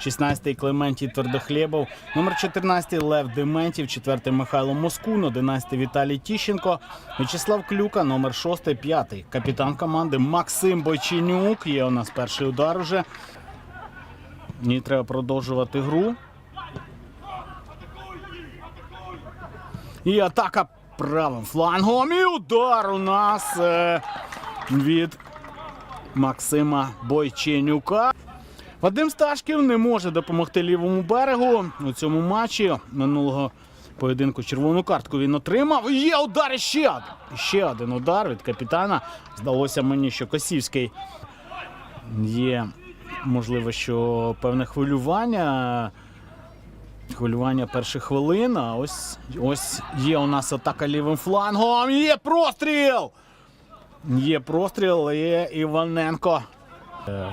16-й Клементій Твердохлєбов, номер 14 Лев Дементів, 4 Михайло Москун, 11 Віталій Тіщенко, В'ячеслав Клюка, номер 6, 5 капітан команди Максим Бойченюк. Є у нас перший удар уже. Ні, треба продовжувати гру. І атака правим флангом. І удар у нас е, від Максима Бойченюка. Вадим Сташків не може допомогти лівому берегу у цьому матчі. Минулого поєдинку червону картку він отримав. Є удар і ще один. Ще один удар від капітана. Здалося мені, що Косівський є, можливо, що певне хвилювання. Хвилювання перших хвилин. А ось, ось є у нас атака лівим флангом. Є простріл! Є простріл, є Іваненко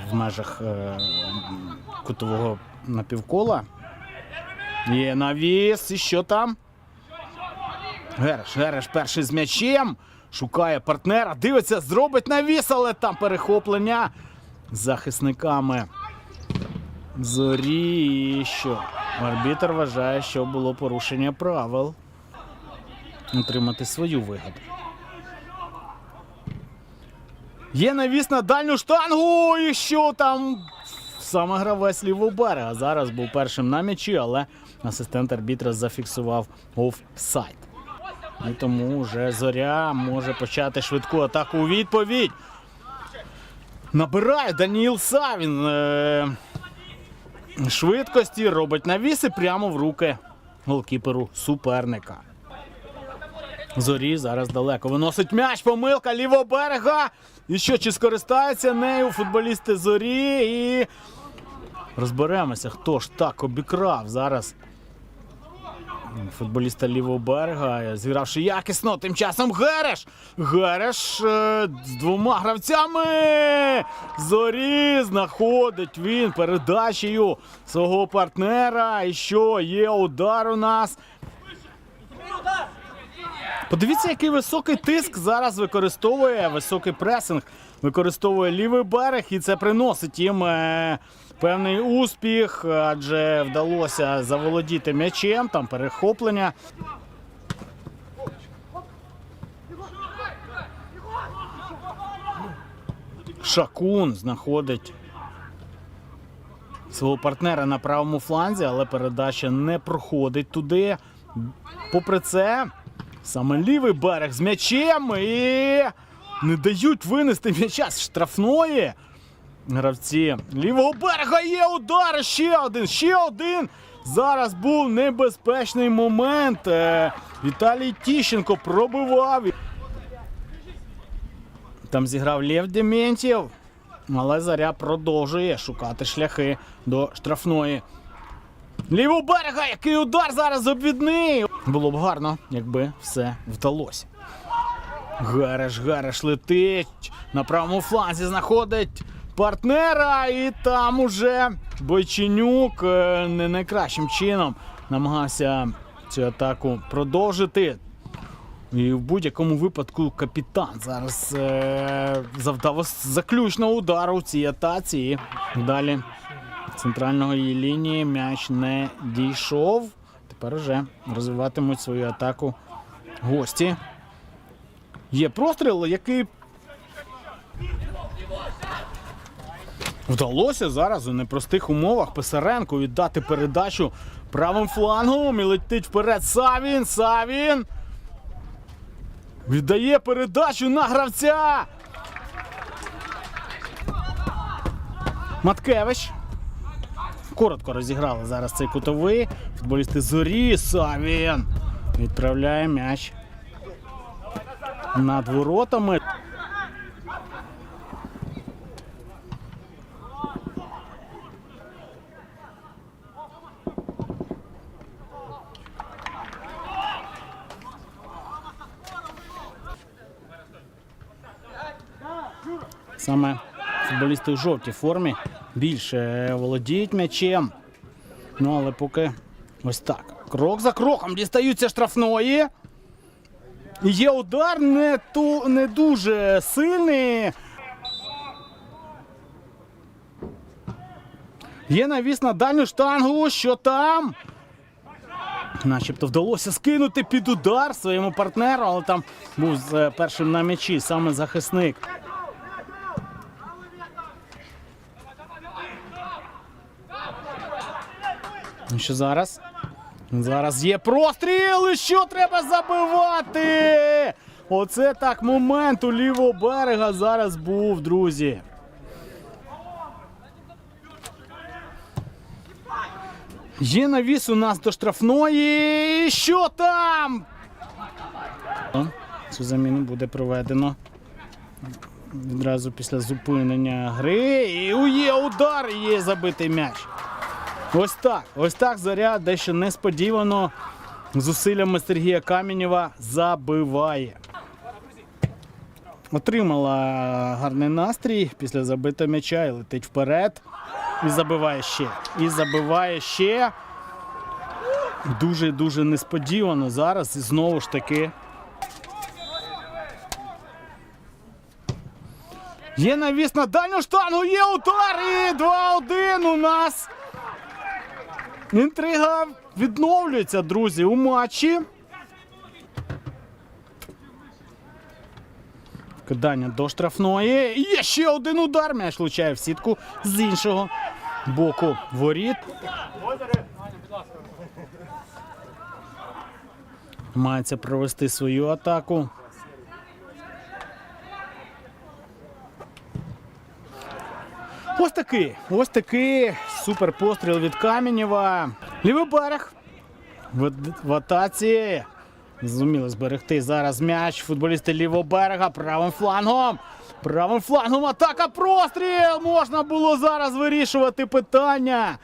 в межах е, кутового напівкола. Є навіс. І що там? Гереш, Гереш перший з м'ячем. Шукає партнера. Дивиться, зробить навіс, але там перехоплення захисниками. Зорі. І що? Арбітр вважає, що було порушення правил. Утримати свою вигоду. Є навіс на дальню штангу. І що там? Саме гравець лівого берега. Зараз був першим на м'ячі, але асистент арбітра зафіксував офсайд. І тому вже зоря може почати швидку атаку у відповідь. Набирає Даніїл Савін. Е- швидкості робить навіси прямо в руки голкіперу суперника. Зорі зараз далеко виносить м'яч, помилка лівого берега. І що, чи скористаються нею футболісти зорі? І розберемося, хто ж так обікрав зараз. Футболіста лівого берега, зігравши якісно, тим часом Гереш. Гереш е, з двома гравцями. Зорі знаходить він передачею свого партнера. І що є удар у нас. Подивіться, який високий тиск зараз використовує високий пресинг, використовує лівий берег, і це приносить їм е, певний успіх, адже вдалося заволодіти м'ячем, там перехоплення. Шакун знаходить свого партнера на правому фланзі, але передача не проходить туди. Попри це, саме лівий берег з м'ячем і не дають винести м'яча з штрафної. Гравці лівого берега є удар. Ще один, ще один. Зараз був небезпечний момент. Е, Віталій Тіщенко пробивав. Там зіграв Лев Дементьєв. Але заря продовжує шукати шляхи до штрафної. Лівого берега, який удар зараз обвідний. Було б гарно, якби все вдалося. Гареш, Гареш летить. На правому фланзі знаходить партнера. І там уже Бойченюк е, не найкращим чином намагався цю атаку продовжити. І в будь-якому випадку капітан зараз е- завдав заключного удару в цій атаці. І далі центрального її лінії м'яч не дійшов. Тепер вже розвиватимуть свою атаку гості. Є простріл, який вдалося зараз у непростих умовах Писаренку віддати передачу правим флангом і летить вперед Савін. Савін. Віддає передачу на гравця. Маткевич. Коротко розіграли зараз цей кутовий. Футболісти зорі. Савін. Відправляє м'яч над воротами. Саме футболісти у жовтій формі більше володіють м'ячем. Ну, але поки ось так. Крок за кроком дістаються штрафної. Є удар не, ту, не дуже сильний. Є навіс на дальню штангу. Що там? Начебто вдалося скинути під удар своєму партнеру, але там був з е, першим на м'ячі, саме захисник. Що зараз? Зараз є простріл, і що треба забивати? Оце так момент у лівого берега зараз був, друзі. Є навіс у нас до штрафної. Що там? Цю заміну буде проведено відразу після зупинення гри. І є удар, і є забитий м'яч. Ось так. Ось так заряд дещо несподівано зусиллями Сергія Камінєва забиває. Отримала гарний настрій після забитого м'яча і летить вперед. І забиває ще. І забиває ще. Дуже-дуже несподівано зараз. І знову ж таки. Є навіс на дальню штангу, є удар і 2-1 у нас. Інтрига відновлюється, друзі, у матчі. Кидання до штрафної. Є ще один удар. М'яч влучає в сітку з іншого боку воріт. Мається провести свою атаку. Ось такий, ось такий супер постріл від Каменєва. Лівий берег в атаці. Зуміли зберегти зараз м'яч. Футболісти лівого берега правим флангом. Правим флангом атака простріл! Можна було зараз вирішувати питання.